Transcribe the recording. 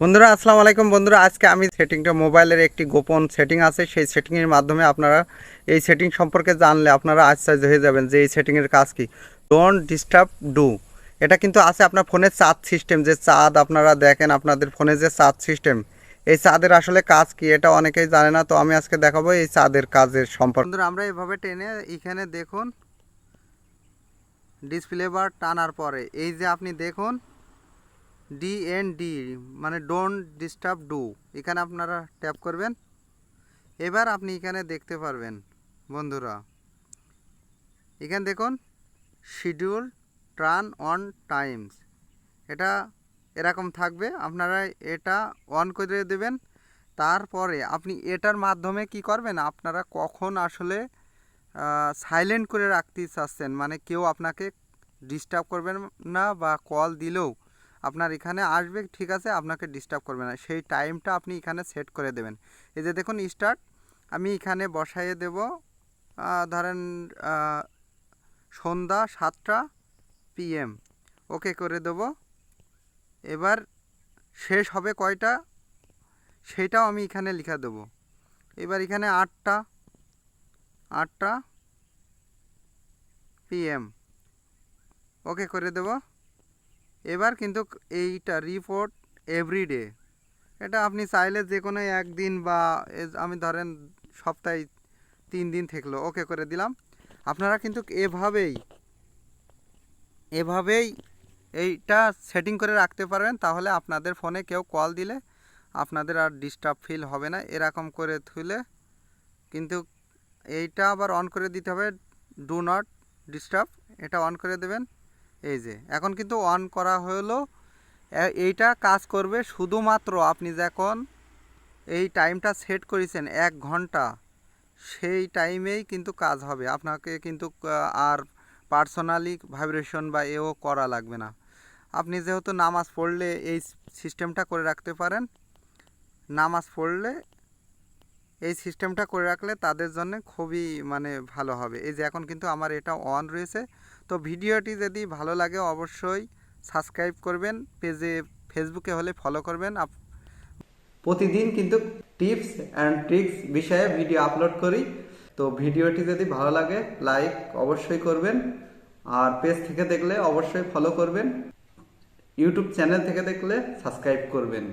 বন্ধুরা, আসসালামু আলাইকুম। বন্ধুরা, আজকে আমি সেটিংটা মোবাইলের একটি গোপন সেটিং আছে। সেই সেটিংয়ের মাধ্যমে আপনারা এই সেটিং সম্পর্কে জানলে আপনারা আশ্চর্য হয়ে যাবেন যে এই সেটিংয়ের কাজ কি। ডোন্ট ডিস্টার্ব ডু এটা কিন্তু আছে আপনার ফোনের চাঁদ সিস্টেম। যে চাঁদ আপনারা দেখেন, আপনাদের ফোনে যে চাঁদ সিস্টেম, এই চাঁদের আসলে কাজ কি এটা অনেকেই জানে না। তো আমি আজকে দেখাবো এই চাঁদের কাজের সম্পর্কে। বন্ধুরা, আমরা এভাবে টেনে এখানে দেখুন ডিসপ্লে বার টানার পরে, এই যে আপনি দেখুন ডি এন ডি মানে ডোন্ট ডিস্টার্ব ডু এখানে আপনারা ট্যাপ করবেন। এবার আপনি এখানে দেখতে পারবেন, বন্ধুরা। এখানে দেখুন শিডিউল টার্ন অন টাইমস এটা এরকম থাকবে, আপনারা এটা অন করে দেবেন। তারপরে আপনি এটার মাধ্যমে কি করবেন, আপনারা কখন আসলে সাইলেন্ট করে রাখতে চাচ্ছেন মানে কেউ আপনাকে ডিস্টার্ব করবেন না বা কল দিলেও। আপনার এখানে আসবে, ঠিক আছে, আপনাকে ডিস্টার্ব করবে না। সেই টাইমটা আপনি এখানে সেট করে দেবেন। এই যে দেখুন স্টার্ট আমি এখানে বসাইয়ে দেব ধরেন সন্ধ্যা সাতটা পিএম ওকে করে দেব। এবার শেষ হবে কয়টা? সেটাও আমি এখানে লিখে দেবো। এবার এখানে আটটা আটটা পিএম ওকে করে দেব। এবার কিন্তু এইটা রিপোর্ট এভরিডে এটা আপনি চাইলে যে কোনো একদিন বা আমি ধরেন সপ্তাহে তিন দিন থাকল ওকে করে দিলাম। আপনারা কিন্তু এভাবেই এভাবেই এইটা সেটিং করে রাখতে পারবেন, তাহলে আপনাদের ফোনে কেউ কল দিলে আপনাদের আর ডিস্টার্ব ফিল হবে না। এরকম করে থুলে কিন্তু এইটা আবার অন করে দিতে হবে ডু নট ডিস্টার্ব এটা অন করে দেবেন। এই যে, এখন কিন্তু অন করা হলো এইটা কাজ করবে শুধুমাত্র আপনি যখন এই টাইমটা সেট করেছেন, এক ঘণ্টা, সেই টাইমেই কিন্তু কাজ হবে। আপনাকে কিন্তু আর পার্সোনালি ভাইব্রেশন বা এও করা লাগবে না। আপনি যেহেতু নামাজ পড়লে এই সিস্টেমটা করে রাখতে পারেন, নামাজ পড়লে এই সিস্টেমটা করে রাখলে তাদের জন্য খুবই মানে ভালো হবে। এই যে এখন কিন্তু আমার এটা অন রয়েছে। তো ভিডিওটি যদি ভালো লাগে অবশ্যই সাবস্ক্রাইব করবেন, পেজে ফেসবুকে হলে ফলো করবেন। প্রতিদিন কিন্তু টিপস অ্যান্ড ট্রিক্স বিষয়ে ভিডিও আপলোড করি। তো ভিডিওটি যদি ভালো লাগে লাইক অবশ্যই করবেন। আর পেজ থেকে দেখলে অবশ্যই ফলো করবেন। ইউটিউব চ্যানেল থেকে দেখলে সাবস্ক্রাইব করবেন।